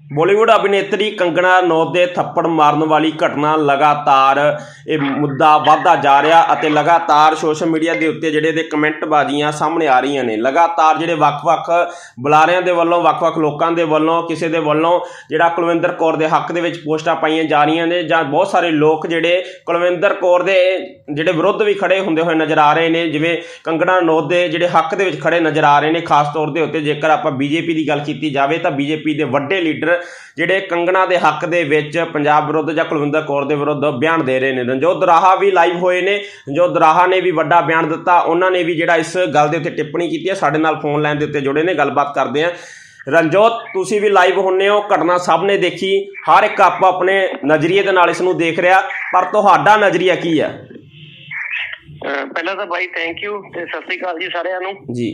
ਬਾਲੀਵੁੱਡ ਅਭਿਨੇਤਰੀ ਕੰਗਣਾ ਰਣੌਤ ਦੇ ਥੱਪੜ ਮਾਰਨ ਵਾਲੀ ਘਟਨਾ ਲਗਾਤਾਰ ਇਹ ਮੁੱਦਾ ਵਧਦਾ ਜਾ ਰਿਹਾ ਅਤੇ ਲਗਾਤਾਰ ਸੋਸ਼ਲ ਮੀਡੀਆ ਦੇ ਉੱਤੇ ਜਿਹੜੇ ਦੇ ਕਮੈਂਟ ਬਾਜ਼ੀਆਂ ਸਾਹਮਣੇ ਆ ਰਹੀਆਂ ਨੇ। ਲਗਾਤਾਰ ਜਿਹੜੇ ਵੱਖ-ਵੱਖ ਬੁਲਾਰਿਆਂ ਦੇ ਵੱਲੋਂ, ਵੱਖ-ਵੱਖ ਲੋਕਾਂ ਦੇ ਵੱਲੋਂ, ਕਿਸੇ ਦੇ ਵੱਲੋਂ ਜਿਹੜਾ ਕੁਲਵਿੰਦਰ ਕੌਰ ਦੇ ਹੱਕ ਦੇ ਵਿੱਚ ਪੋਸਟਾਂ ਪਾਈਆਂ ਜਾ ਰਹੀਆਂ ਨੇ ਜਾਂ ਬਹੁਤ ਸਾਰੇ ਲੋਕ ਜਿਹੜੇ ਕੁਲਵਿੰਦਰ ਕੌਰ ਦੇ ਜਿਹੜੇ ਵਿਰੁੱਧ ਵੀ ਖੜੇ ਹੁੰਦੇ ਹੋਏ ਨਜ਼ਰ ਆ ਰਹੇ ਨੇ, ਜਿਵੇਂ ਕੰਗਣਾ ਰਣੌਤ ਦੇ ਜਿਹੜੇ ਹੱਕ ਦੇ ਵਿੱਚ ਖੜੇ ਨਜ਼ਰ ਆ ਰਹੇ ਨੇ, ਖਾਸ ਤੌਰ ਦੇ ਉੱਤੇ ਜੇਕਰ ਆਪਾਂ ਬੀਜੇਪੀ ਦੀ ਗੱਲ ਕੀਤੀ ਜਾਵੇ ਤਾਂ ਬੀਜੇਪੀ ਦੇ ਵੱਡੇ ਲੀਡਰ ਜਿਹੜੇ ਕੰਗਣਾ ਦੇ ਹੱਕ ਦੇ ਵਿੱਚ ਪੰਜਾਬ ਵਿਰੁੱਧ ਜਾਂ ਕੁਲਵਿੰਦਰ ਕੌਰ ਦੇ ਵਿਰੁੱਧ ਬਿਆਨ ਦੇ ਰਹੇ ਨੇ। ਰਣਜੋਤ ਦਰਾਹਾ ਵੀ ਲਾਈਵ ਹੋਏ ਨੇ ਰਣਜੋਤ ਦਰਾਹਾ ਨੇ ਵੀ ਵੱਡਾ ਬਿਆਨ ਦਿੱਤਾ ਉਹਨਾਂ ਨੇ ਵੀ ਜਿਹੜਾ ਇਸ ਗੱਲ ਦੇ ਉੱਤੇ ਟਿੱਪਣੀ ਕੀਤੀ ਹੈ ਸਾਡੇ ਨਾਲ ਫੋਨ ਲਾਈਨ ਦੇ ਉੱਤੇ ਜੁੜੇ ਨੇ ਗੱਲਬਾਤ ਕਰਦੇ ਆ ਰਣਜੋਤ ਤੁਸੀਂ ਵੀ ਲਾਈਵ ਹੁੰਨੇ ਹੋ ਘਟਨਾ ਸਭ ਨੇ ਦੇਖੀ ਹਰ ਇੱਕ ਆਪੋ ਆਪਣੇ ਨਜ਼ਰੀਏ ਦੇ ਨਾਲ ਇਸ ਨੂੰ ਦੇਖ ਰਿਹਾ ਪਰ ਤੁਹਾਡਾ ਨਜ਼ਰੀਆ ਕੀ ਹੈ? ਪਹਿਲਾਂ ਤਾਂ ਬਾਈ ਥੈਂਕ ਯੂ ਤੇ ਸਤਿ ਸ੍ਰੀ ਅਕਾਲ ਜੀ ਸਾਰਿਆਂ ਨੂੰ। ਜੀ।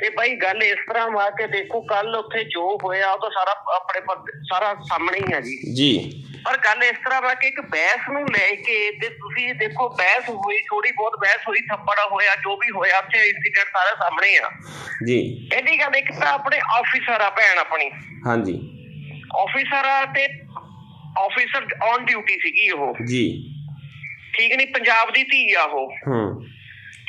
ਤੇ ਬਾਈ ਗੱਲ ਇਸ ਤਰ੍ਹਾਂ ਵਾ ਕੇ ਦੇਖੋ ਕੱਲ ਉੱਥੇ ਜੋ ਹੋਇਆ ਉਹ ਤਾਂ ਸਾਰਾ ਆਪਣੇ ਸਾਰਾ ਸਾਹਮਣੇ ਹੀ ਆ ਜੀ। ਜੀ। ਪਰ ਗੱਲ ਇਸ ਤਰ੍ਹਾਂ ਵਾ ਕਿ ਇੱਕ ਬਹਿਸ ਨੂੰ ਲੈ ਕੇ ਤੇ ਤੁਸੀਂ ਦੇਖੋ ਬਹਿਸ ਹੋਈ ਥੋੜੀ ਬਹੁਤ ਬਹਿਸ ਹੋਈ ਥੱਪੜ ਹੋਇਆ ਜੋ ਵੀ ਹੋਇਆ ਉੱਥੇ ਇਨਸੀਡੈਂਟ ਸਾਰਾ ਸਾਹਮਣੇ ਆ। ਜੀ। ਇਹਦੀ ਗੱਲ ਇੱਕ ਤਾਂ ਆਪਣੇ ਆਫੀਸਰ ਆ ਭੈਣ ਆਪਣੀ। ਹਾਂਜੀ। ਆਫੀਸਰ ਆ ਤੇ ਆਫੀਸਰ ਔਨ ਡਿਊਟੀ ਸੀਗੀ ਉਹ। ਜੀ। ਠੀਕ ਨਹੀਂ ਪੰਜਾਬ ਦੀ ਧੀ ਆ ਉਹ। ਹੂੰ।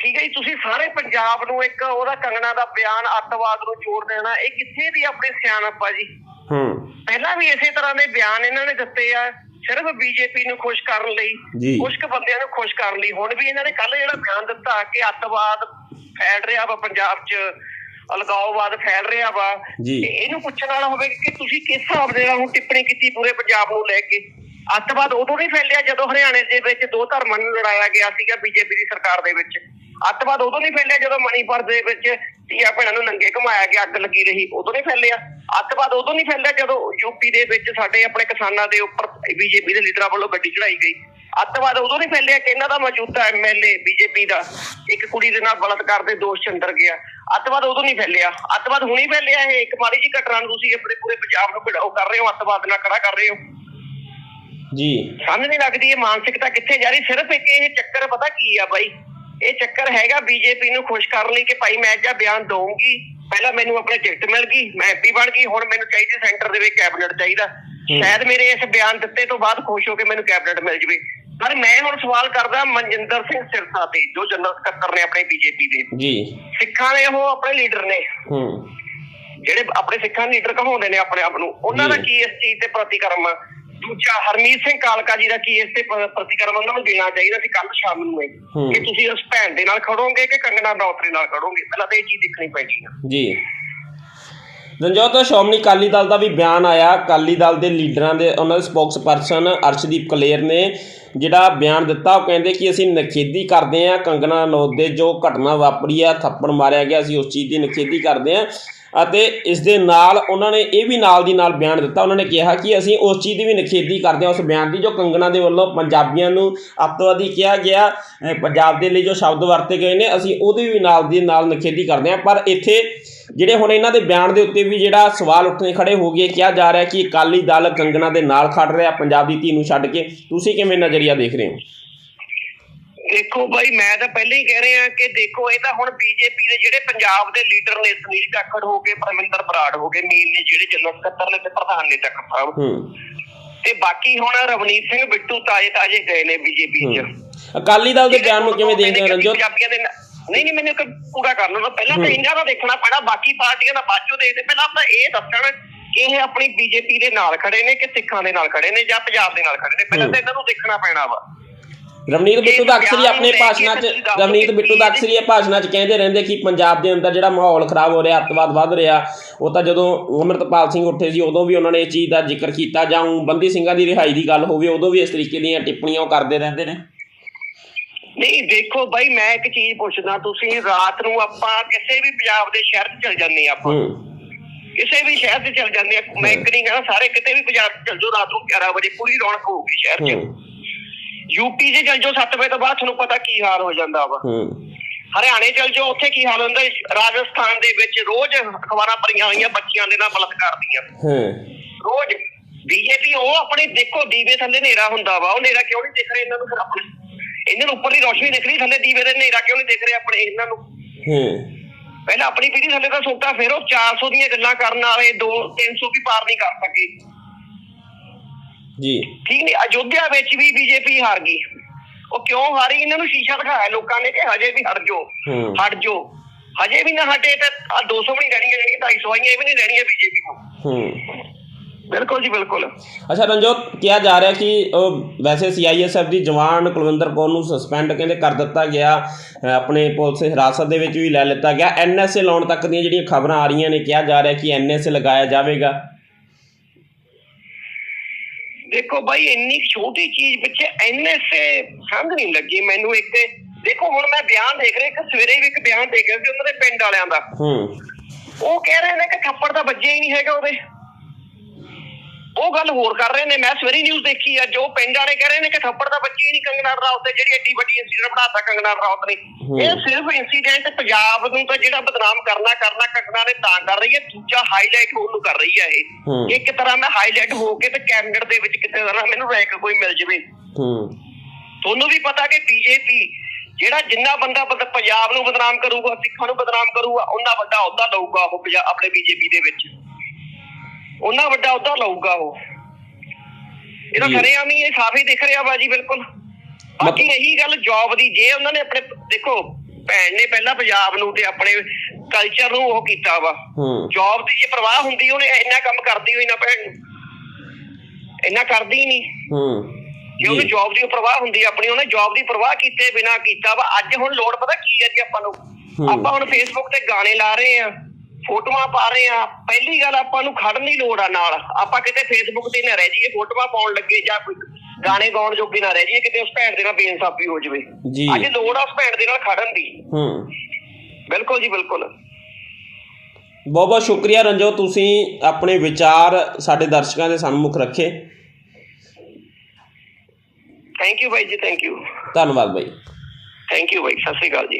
ਠੀਕ ਹੈ ਜੀ ਤੁਸੀਂ ਸਾਰੇ ਪੰਜਾਬ ਨੂੰ ਇੱਕ ਉਹਦਾ ਕੰਗਣਾ ਦਾ ਬਿਆਨ ਅੱਤਵਾਦ ਨੂੰ ਜੋੜ ਦੇਣਾ ਇਹ ਕਿੱਥੇ ਦੀ ਆਪਣੀ ਸਿਆਣਪ ਆ ਜੀ? ਹੂੰ। ਪਹਿਲਾਂ ਵੀ ਇਸੇ ਤਰ੍ਹਾਂ ਦੇ ਬਿਆਨ ਇਹਨਾਂ ਨੇ ਦਿੱਤੇ ਆ ਸਿਰਫ ਬੀਜੇਪੀ ਨੂੰ ਖੁਸ਼ ਕਰਨ ਲਈ। ਕੁਝ ਕੁ ਬੰਦਿਆਂ ਨੂੰ ਖੁਸ਼ ਕਰਨ ਲਈ। ਹੁਣ ਵੀ ਇਹਨਾਂ ਨੇ ਕੱਲ ਜਿਹੜਾ ਬਿਆਨ ਦਿੱਤਾ ਕਿ ਅੱਤਵਾਦ ਫੈਲ ਰਿਹਾ ਵਾ ਪੰਜਾਬ 'ਚ ਅਲਗਾਓਵਾਦ ਫੈਲ ਰਿਹਾ ਵਾ। ਤੇ ਇਹਨੂੰ ਪੁੱਛਣ ਵਾਲਾ ਹੋਵੇ ਕਿ ਤੁਸੀਂ ਕਿਸ ਹਿਸਾਬ ਦੇ ਨਾਲ ਹੁਣ ਟਿੱਪਣੀ ਕੀਤੀ ਪੂਰੇ ਪੰਜਾਬ ਨੂੰ ਲੈ ਕੇ? ਅੱਤਵਾਦ ਉਦੋਂ ਨਹੀਂ ਫੈਲਿਆ ਜਦੋਂ ਹਰਿਆਣੇ ਦੇ ਵਿੱਚ ਦੋ ਧਰਮਾਂ ਨੂੰ ਲੜਾਇਆ ਗਿਆ ਸੀਗਾ ਬੀਜੇਪੀ ਦੀ ਸਰਕਾਰ ਦੇ ਵਿੱਚ। ਅੱਤਵਾਦ ਉਦੋਂ ਨਹੀਂ ਫੈਲਿਆ ਜਦੋਂ ਮਣੀਪੁਰ ਦੇ ਵਿੱਚ ਧੀਆਂ ਭੈਣਾਂ ਨੂੰ ਨੰਗੇ ਘੁਮਾਇਆ ਗਿਆ ਅੱਗ ਲੱਗੀ ਰਹੀ ਉਦੋਂ ਨਹੀਂ ਫੈਲਿਆ। ਅੱਤਵਾਦ ਉਦੋਂ ਨਹੀਂ ਫੈਲਿਆ ਜਦੋਂ ਯੂਪੀ ਦੇ ਵਿੱਚ ਸਾਡੇ ਆਪਣੇ ਕਿਸਾਨਾਂ ਦੇ ਉੱਪਰ ਬੀਜੇਪੀ ਦੇ ਲੀਡਰਾਂ ਵੱਲੋਂ ਗੱਡੀ ਚੜਾਈ ਗਈ। ਅੱਤਵਾਦ ਉਦੋਂ ਨਹੀਂ ਫੈਲਿਆ ਕਿ ਇਹਨਾਂ ਦਾ ਮੌਜੂਦਾ ਐਮਐਲਏ ਬੀਜੇਪੀ ਦਾ ਇੱਕ ਕੁੜੀ ਦੇ ਨਾਲ ਬਲਾਤਕਾਰ ਦੇ ਦੋਸ਼ ਚ ਅੰਦਰ ਗਿਆ। ਅੱਤਵਾਦ ਉਦੋਂ ਨਹੀਂ ਫੈਲਿਆ। ਅੱਤਵਾਦ ਹੁਣੀ ਫੈਲਿਆ ਇਹ ਇੱਕ ਮਾੜੀ ਜੀ ਘਟਨਾ ਨੂੰ ਤੁਸੀਂ ਆਪਣੇ ਪੂਰੇ ਪੰਜਾਬ ਨੂੰ ਭਿੜਾਓ ਕਰ ਰਹੇ ਹੋ ਅੱਤਵਾਦ ਨਾਲ ਖੜਾ ਕਰ ਰਹੇ ਹੋ। ਜੀ। ਸਮਝ ਨਹੀਂ ਲੱਗਦੀ ਇਹ ਮਾਨਸਿਕਤਾ ਕਿੱਥੇ ਜਾ ਰਹੀ ਸਿਰਫ ਇੱਕ ਇਹ ਚੱਕਰ ਪਤਾ ਕੀ ਆ ਬਾਈ? ਇਹ ਚੱਕਰ ਹੈਗਾ ਬੀਜੇਪੀ ਨੂੰ ਖੁਸ਼ ਕਰਨ ਲਈ ਕਿ ਭਾਈ ਮੈਂ ਅੱਜ ਬਿਆਨ ਦਊਂਗੀ। ਪਹਿਲਾਂ ਮੈਨੂੰ ਆਪਣੇ ਟਿਕਟ ਮਿਲ ਗਈ ਮੈਂ ਐਮਪੀ ਬਣ ਗਈ ਹੁਣ ਮੈਨੂੰ ਚਾਹੀਦੀ ਸੈਂਟਰ ਦੇ ਵਿੱਚ ਕੈਬਨਿਟ ਚਾਹੀਦਾ। ਸ਼ਾਇਦ ਮੇਰੇ ਇਸ ਬਿਆਨ ਦਿੱਤੇ ਤੋਂ ਬਾਅਦ ਖੁਸ਼ ਹੋ ਕੇ ਮੈਨੂੰ ਕੈਬਨਿਟ ਮਿਲ ਜਵੇ। ਪਰ ਮੈਂ ਹੁਣ ਸਵਾਲ ਕਰਦਾ ਮਨਜਿੰਦਰ ਸਿੰਘ ਸਿਰਸਾ ਤੇ ਜੋ ਜਨਰਲ ਸਕੱਤਰ ਨੇ ਆਪਣੇ ਬੀਜੇਪੀ ਦੇ। ਜੀ। ਸਿੱਖਾਂ ਦੇ ਉਹ ਆਪਣੇ ਲੀਡਰ ਨੇ। ਹੂੰ। ਜਿਹੜੇ ਆਪਣੇ ਸਿੱਖਾਂ ਲੀਡਰ ਕਹਾਉਂਦੇ ਨੇ ਆਪਣੇ ਆਪ ਨੂੰ ਉਹਨਾਂ ਦਾ। ਕੀ ਇਸ ਚੀਜ਼ ਤੇ ਪ੍ਰਤੀਕਰਮ ਆ? ਦੂਜਾ ਹਰਮੀਤ ਸਿੰਘ ਕਾਲਕਾ ਜੀ ਦਾ ਕੀ ਇਸ ਤੇ ਪ- ਪ੍ਰਤੀਕਰਮ ਉਹਨਾਂ ਨੂੰ ਦੇਣਾ ਚਾਹੀਦਾ ਸੀ ਕੱਲ ਸ਼ਾਮ ਨੂੰ ਇਹ। ਹੂੰ। ਕਿ ਤੁਸੀਂ ਉਸ ਭੈਣ ਦੇ ਨਾਲ ਖੜੋਗੇ ਕਿ ਕੰਗਣਾ ਰਣੌਤ ਨਾਲ ਖੜੋਗੇ? ਪਹਿਲਾਂ ਤਾਂ ਇਹ ਚੀਜ਼ ਦੇਖਣੀ ਪੈਣੀ ਆ। ਜੀ। ਰਣਜੋਤ ਸ਼੍ਰੋਮਣੀ ਅਕਾਲੀ ਦਲ ਦਾ ਵੀ ਬਿਆਨ ਆਇਆ। ਅਕਾਲੀ ਦਲ ਦੇ ਲੀਡਰਾਂ ਦੇ ਉਹਨਾਂ ਦੇ ਸਪੋਕਸਪਰਸਨ ਅਰਸ਼ਦੀਪ ਕਲੇਰ ਨੇ ਜਿਹੜਾ ਬਿਆਨ ਦਿੱਤਾ ਉਹ ਕਹਿੰਦੇ ਕਿ ਅਸੀਂ ਨਖੇਦੀ ਕਰਦੇ ਹਾਂ ਕੰਗਨਾ ਰਣੌਤ ਦੇ ਜੋ ਘਟਨਾ ਵਾਪਰੀ ਆ, ਥੱਪੜ ਮਾਰਿਆ ਗਿਆ, ਅਸੀਂ ਉਸ ਚੀਜ਼ ਦੀ ਨਖੇਦੀ ਕਰਦੇ ਹਾਂ। ਅਤੇ ਇਸ ਦੇ ਨਾਲ ਉਹਨਾਂ ਨੇ ਇਹ ਵੀ ਨਾਲ ਦੀ ਨਾਲ ਬਿਆਨ ਦਿੱਤਾ, ਉਹਨਾਂ ਨੇ ਕਿਹਾ ਕਿ ਅਸੀਂ ਉਸ ਚੀਜ਼ ਦੀ ਵੀ ਨਖੇਦੀ ਕਰਦੇ ਹਾਂ, ਉਸ ਬਿਆਨ ਦੀ ਜੋ ਕੰਗਣਾ ਦੇ ਵੱਲੋਂ ਪੰਜਾਬੀਆਂ ਨੂੰ ਅੱਤਵਾਦੀ ਕਿਹਾ ਗਿਆ ਪੰਜਾਬ ਦੇ ਲਈ ਜੋ ਸ਼ਬਦ ਵਰਤੇ ਗਏ ਨੇ, ਅਸੀਂ ਉਹਦੀ ਵੀ ਨਾਲ ਦੀ ਨਾਲ ਨਖੇਦੀ ਕਰਦੇ ਹਾਂ। ਪਰ ਇੱਥੇ ਜਿਹੜੇ ਹੁਣ ਇਹਨਾਂ ਦੇ ਬਿਆਨ ਦੇ ਉੱਤੇ ਵੀ ਜਿਹੜਾ ਸਵਾਲ ਉੱਠਣੇ ਖੜੇ ਹੋ ਗਏ ਕਿਹਾ ਜਾ ਰਿਹਾ ਕਿ ਅਕਾਲੀ ਦਲ ਕੰਗਣਾ ਦੇ ਨਾਲ ਖੜ ਰਿਹਾ ਪੰਜਾਬ ਦੀ ਧੀ ਨੂੰ ਛੱਡ ਕੇ ਤੁਸੀਂ ਕਿਵੇਂ ਨਜ਼ਰੀਆ ਦੇਖ ਰਹੇ ਹੋ? ਦੇਖੋ ਬਾਈ ਮੈਂ ਤਾਂ ਪਹਿਲਾਂ ਹੀ ਕਹਿ ਰਿਹਾ ਕਿ ਦੇਖੋ ਇਹ ਤਾਂ ਹੁਣ ਬੀਜੇਪੀ ਦੇ ਜਿਹੜੇ ਪੰਜਾਬ ਦੇ ਲੀਡਰ ਨੇ ਸੁਨੀਲ ਜਾਖੜ ਹੋ ਗਏ ਪਰਮਿੰਦਰ ਬਰਾੜ ਹੋ ਗਏ ਮੇਨ ਨੇ ਜਿਹੜੇ ਜਨਰਲ ਸਕੱਤਰ ਨੇ ਤੇ ਪ੍ਰਧਾਨ ਨੇ ਤੱਕ ਸਾਹਿਬ। ਤੇ ਬਾਕੀ ਹੁਣ ਰਵਨੀਤ ਸਿੰਘ ਬਿੱਟੂ ਤਾਜੇ ਤਾਜੇ ਗਏ ਨੇ ਬੀਜੇਪੀ 'ਚ। ਅਕਾਲੀ ਦਲ ਦੇ ਬਿਆਨ ਨੂੰ ਕਿਵੇਂ ਦੇਖਦੇ ਹੋ ਰਣਜੋਤ? ਪੰਜਾਬੀਆਂ ਦੇ ਨਾ- ਨਹੀਂ ਨਹੀਂ ਮੈਨੂੰ ਇੱਕ ਪੂਰਾ ਕਰ ਲਓ ਪਹਿਲਾਂ ਤਾਂ ਇਹਨਾਂ ਦਾ ਦੇਖਣਾ ਪੈਣਾ ਬਾਕੀ ਪਾਰਟੀਆਂ ਦਾ ਬਾਅਦ ਚੋਂ ਦੇਖਦੇ। ਪਹਿਲਾਂ ਆਪਾਂ ਇਹ ਦੱਸਣ ਕਿ ਇਹ ਆਪਣੀ ਬੀਜੇਪੀ ਦੇ ਨਾਲ ਖੜੇ ਨੇ ਕਿ ਸਿੱਖਾਂ ਦੇ ਨਾਲ ਖੜੇ ਨੇ ਜਾਂ ਪੰਜਾਬ ਦੇ ਨਾਲ ਖੜੇ ਨੇ? ਪਹਿਲਾਂ ਤਾਂ ਇਹਨਾਂ ਨੂੰ ਦੇਖਣਾ ਪੈਣਾ ਵਾ। ਰਵਨੀਤ ਬਿੱਟੂ ਦਾ ਅਕਸਰ ਹੀ ਆਪਣੇ ਭਾਸ਼ਣਾਂ 'ਚ ਕਿ ਬਿੱਟੂ ਦਾ ਅਕਸਰ ਹੀ ਭਾਸ਼ਣਾਂ 'ਚ ਕਹਿੰਦੇ ਰਹਿੰਦੇ ਕਿ ਪੰਜਾਬ ਦੇ ਅੰਦਰ ਜਿਹੜਾ ਮਾਹੌਲ ਖਰਾਬ ਹੋ ਰਿਹਾ ਅੱਤਵਾਦ ਵੱਧ ਰਿਹਾ ਉਹ ਤਾਂ ਜਦੋਂ ਅਮਰਤਪਾਲ ਸਿੰਘ ਉੱਠੇ ਸੀ ਉਦੋਂ ਵੀ ਉਹਨਾਂ ਨੇ ਇਹ ਚੀਜ਼ ਦਾ ਜ਼ਿਕਰ ਕੀਤਾ ਜਾਂ ਬੰਦੀ ਸਿੰਘਾਂ ਦੀ ਰਿਹਾਈ ਦੀ ਗੱਲ ਹੋਵੇ ਉਦੋਂ ਵੀ ਇਸ ਤਰੀਕੇ ਦੀਆਂ ਟਿੱਪਣੀਆਂ ਉਹ ਕਰਦੇ ਰਹਿੰਦੇ ਨੇ। ਨਹੀਂ ਦੇਖੋ ਬਾਈ ਮੈਂ ਇੱਕ ਚੀਜ਼ ਪੁੱਛਦਾ ਤੁਸੀਂ ਰਾਤ ਨੂੰ ਆਪਾਂ ਕਿਸੇ ਵੀ ਪੰਜਾਬ ਦੇ ਸ਼ਹਿਰ 'ਚ ਚਲ ਜਾਂਦੇ ਆਪਾਂ। ਕਿਸੇ ਵੀ ਸ਼ਹਿਰ 'ਚ ਚਲ ਜਾਂਦੇ ਆ ਮੈਂ ਇੱਕ ਨਹੀਂ ਕਹਿੰਦਾ ਸਾਰੇ ਕਿਤੇ ਵੀ ਪੰਜਾਬ 'ਚ ਚਲ ਜਾਓ ਰਾਤ ਨੂੰ 11 ਵਜੇ ਪੂਰੀ ਰੌਣਕ ਹੋਊਗੀ ਸ਼ਹਿਰ 'ਚ। ਯੂਪੀ 'ਚ ਚਲ ਜਾਓ 7 ਵਜੇ ਤੋਂ ਬਾਅਦ ਤੁਹਾਨੂੰ ਪਤਾ ਕੀ ਹਾਲ ਹੋ ਜਾਂਦਾ ਵਾ। ਹਰਿਆਣੇ ਚਲ ਜਾਓ ਉੱਥੇ ਕੀ ਹਾਲ ਹੁੰਦਾ? ਰਾਜਸਥਾਨ ਦੇ ਵਿੱਚ ਰੋਜ਼ ਅਖਬਾਰਾਂ ਭਰੀਆਂ ਹੋਈਆਂ ਬੱਚਿਆਂ ਦੇ ਨਾਲ ਬਲਾਤਕਾਰ ਦੀਆਂ ਹੂੰ। ਰੋਜ਼ ਬੀਜੇਪੀ ਉਹ ਆਪਣੇ ਦੇਖੋ ਦੀਵੇ ਥੱਲੇ ਹਨੇਰਾ ਹੁੰਦਾ ਵਾ। ਉਹ ਹਨੇਰਾ ਕਿਉਂ ਨਹੀਂ ਦਿਖ ਰਿਹਾ ਇਹਨਾਂ ਨੂੰ ਫਿਰ ਆਪਣੇ ਇਹਨਾਂ ਨੂੰ ਉੱਪਰਲੀ ਰੋਸ਼ਨੀ ਦਿਖ ਰਹੀ ਥੱਲੇ ਦੀਵੇ ਦੇ ਹਨੇਰਾ ਕਿਉਂ ਨਹੀਂ ਦਿਖ ਰਿਹਾ ਆਪਣੇ ਇਹਨਾਂ ਨੂੰ? ਹੂੰ। ਪਹਿਲਾਂ ਆਪਣੀ ਪੀੜ੍ਹੀ ਥੱਲੇ ਤਾਂ ਸੋਟਾ ਫੇਰੋ 400 ਦੀਆਂ ਗੱਲਾਂ ਕਰਨ ਵਾਲੇ 2 300 ਵੀ ਪਾਰ ਨਹੀਂ ਕਰ ਸਕੇ। ਜੀ। ਠੀਕ ਨਹੀਂ ਅਯੋਧਿਆ ਵਿੱਚ ਵੀ ਬੀਜੇਪੀ ਹਾਰ ਗਈ। ਉਹ ਕਿਉਂ ਹਾਰੀ? ਇਹਨਾਂ ਨੂੰ ਸ਼ੀਸ਼ਾ ਦਿਖਾਇਆ ਲੋਕਾਂ ਨੇ ਕਿ ਹਜੇ ਵੀ ਹਟ ਜਾਓ। ਹਟ ਜਾਓ। ਹਜੇ ਵੀ ਨਾ ਹਟੇ ਤਾਂ ਆ 200 ਵੀ ਨਹੀਂ ਰਹਿਣੀਆਂ ਜਿਹੜੀਆਂ 250 ਆਈਆਂ ਇਹ ਵੀ ਨਹੀਂ ਰਹਿਣੀਆਂ ਬੀਜੇਪੀ ਨੂੰ ਹੂੰ। ਬਿਲਕੁਲ ਜੀ ਬਿਲਕੁਲ। ਅੱਛਾ ਰਣਜੋਤ ਕਿਹਾ ਜਾ ਰਿਹਾ ਕਿ ਵੈਸੇ ਸੀਆਈਐਸਐਫ ਦੀ ਜਵਾਨ ਕੁਲਵਿੰਦਰ ਕੌਰ ਨੂੰ ਸਸਪੈਂਡ ਕਹਿੰਦੇ ਕਰ ਦਿੱਤਾ ਗਿਆ। ਆਪਣੇ ਪੁਲਿਸ ਹਿਰਾਸਤ ਦੇ ਵਿੱਚ ਵੀ ਲੈ ਲਿੱਤਾ ਗਿਆ। ਐਨਐਸਏ ਲਾਉਣ ਤੱਕ ਦੀਆਂ ਜਿਹੜੀਆਂ ਖਬਰਾਂ ਆ ਰਹੀਆਂ ਨੇ ਕਿਹਾ ਜਾ ਰਿਹਾ ਕਿ ਐਨਐਸਏ ਲਗਾਇਆ ਜਾਵੇਗਾ। ਦੇਖੋ ਬਾਈ ਇੰਨੀ ਛੋਟੀ ਚੀਜ਼ ਪਿੱਛੇ ਐਨਐਸਏ ਸਮਝ ਨਹੀਂ ਲੱਗੀ ਮੈਨੂੰ ਇੱਕ ਦੇਖੋ ਹੁਣ ਮੈਂ ਬਿਆਨ ਦੇਖ ਰਿਹਾ ਇੱਕ ਸਵੇਰੇ ਵੀ ਇੱਕ ਬਿਆਨ ਦੇਖ ਰਿਹਾ ਸੀ ਉਹਨਾਂ ਦੇ ਪਿੰਡ ਵਾਲਿਆਂ ਦਾ। ਹੂੰ। ਉਹ ਕਹਿ ਰਹੇ ਨੇ ਕਿ ਥੱਪੜ ਤਾਂ ਵੱਜਿਆ ਹੀ ਨਹੀਂ ਹੈਗਾ ਉਹਦੇ। ਉਹ ਗੱਲ ਹੋਰ ਕਰ ਰਹੇ ਨੇ ਮੈਂ ਸਵੇਰੀ ਨਿਊਜ਼ ਦੇਖੀ ਆ ਜੋ ਪਿੰਡ ਵਾਲੇ ਕਹਿ ਰਹੇ ਨੇ ਕਿ ਥੱਪੜ ਵੱਜਿਆ ਹੀ ਨਹੀਂ ਕੰਗਨਾ ਰਾਉਤ ਤੇ ਜਿਹੜੀ ਐਡੀ ਵੱਡੀ ਇੰਸੀਡੈਂਟ ਬਣਾਤਾ ਕੰਗਨਾ ਰਾਉਤ ਨੇ। ਇਹ ਸਿਰਫ ਇੰਸੀਡੈਂਟ ਪੰਜਾਬ ਨੂੰ ਤਾਂ ਜਿਹੜਾ ਬਦਨਾਮ ਕਰਨਾ ਕਰਨਾ ਕੰਗਨਾ ਨੇ ਤਾਂ ਕਰ ਰਹੀ ਹੈ ਦੂਜਾ ਹਾਈਲਾਈਟ ਹੋਣ ਨੂੰ ਕਰ ਰਹੀ ਹੈ। ਇਹ ਇੱਕ ਤਰ੍ਹਾਂ ਮੈਂ ਹਾਈਲਾਈਟ ਹੋ ਕੇ ਤੇ ਕੈਬਨਿਟ ਦੇ ਵਿੱਚ ਕਿਤੇ ਨਾ ਮੈਨੂੰ ਰੈਂਕ ਕੋਈ ਮਿਲ ਜਵੇ। ਹੂੰ। ਤੁਹਾਨੂੰ ਵੀ ਪਤਾ ਕਿ ਬੀਜੇਪੀ ਜਿਹੜਾ ਜਿੰਨਾ ਬੰਦਾ ਪੰਜਾਬ ਨੂੰ ਬਦਨਾਮ ਕਰੂਗਾ ਸਿੱਖਾਂ ਨੂੰ ਬਦਨਾਮ ਕਰੂਗਾ ਉਹਨਾਂ ਵੱਡਾ ਅਹੁਦਾ ਲਊਗਾ ਉਹ ਆਪਣੇ ਬੀਜੇਪੀ ਦੇ ਵਿੱਚ। ਉਹਨਾਂ ਵੱਡਾ ਅਹੁਦਾ ਲਊਗਾ ਉਹ। ਇਹ ਤਾਂ ਜੀ। ਸਰੇਆਮ ਹੀ ਇਹ ਸਾਫ਼ ਹੀ ਦਿਖ ਰਿਹਾ ਬਾਜੀ ਬਿਲਕੁਲ। ਬਾਕੀ ਇਹੀ ਗੱਲ ਜੌਬ ਦੀ ਜੇ ਉਹਨਾਂ ਨੇ ਆਪਣੇ ਦੇਖੋ ਭੈਣ ਨੇ ਪਹਿਲਾਂ ਪੰਜਾਬ ਨੂੰ ਤੇ ਆਪਣੇ ਕਲਚਰ ਨੂੰ ਉਹ ਕੀਤਾ ਵਾ। ਜੌਬ ਦੀ ਜੇ ਪਰਵਾਹ ਹੁੰਦੀ ਉਹਨੇ ਇੰਨਾ ਕੰਮ ਕਰਦੀ ਹੋਈ ਨਾ ਭੈਣ। ਨੂੰ ਇੰਨਾ ਕਰਦੀ ਨਹੀਂ। ਹੂੰ। ਜੇ ਉਹਨੂੰ ਜੌਬ ਦੀ ਪਰਵਾਹ ਹੁੰਦੀ ਆਪਣੀ ਉਹਨੇ ਜੌਬ ਦੀ ਪਰਵਾਹ ਕੀਤੇ ਬਿਨਾ ਕੀਤਾ ਵਾ। ਅੱਜ ਹੁਣ ਲੋੜ ਪਤਾ ਕੀ ਹੈ ਜੀ ਆਪਾਂ ਨੂੰ। ਆਪਾਂ ਹੁਣ ਫੇਸਬੁੱਕ ਤੇ ਗਾਣੇ ਲਾ ਰਹੇ ਆ। ਫੋਟੋਆਂ ਪਾ ਰਹੇ ਆ ਪਹਿਲੀ ਗੱਲ ਆਪਾਂ ਨੂੰ ਖੜਨ ਦੀ ਲੋੜ ਆ ਨਾਲ। ਆਪਾਂ ਕਿਤੇ ਫੇਸਬੁੱਕ ਤੇ ਨਾ ਰਹਿ ਜਾਈਏ ਫੋਟੋਆਂ ਪਾਉਣ ਲੱਗੇ ਜਾਂ ਕੋਈ ਗਾਣੇ ਗਾਉਣ ਜੋਗੇ ਨਾ ਰਹਿ ਜਾਈਏ ਕਿਤੇ ਉਸ ਭੈਣ ਦੇ ਨਾਲ ਬੇਇਨਸਾਫੀ ਹੋ ਜਾਵੇ। ਜੀ। ਅੱਜ ਲੋੜ ਆ ਉਸ ਭੈਣ ਦੇ ਨਾਲ ਖੜਨ ਦੀ। ਹੂੰ। ਬਿਲਕੁਲ ਜੀ ਬਿਲਕੁਲ। ਬਹੁਤ ਬਹੁਤ ਸ਼ੁਕਰੀਆ ਰਣਜੋਤ ਤੁਸੀਂ ਆਪਣੇ ਵਿਚਾਰ ਸਾਡੇ ਦਰਸ਼ਕਾਂ ਦੇ ਸਨਮੁਖ ਰੱਖੇ। ਥੈਂਕ ਯੂ ਬਾਈ ਜੀ ਥੈਂਕ ਯੂ ਧੰਨਵਾਦ ਬਾਈ। ਥੈਂਕ ਯੂ ਬਾਈ ਸਤਿ ਸ਼੍ਰੀ ਅਕਾਲ ਜੀ।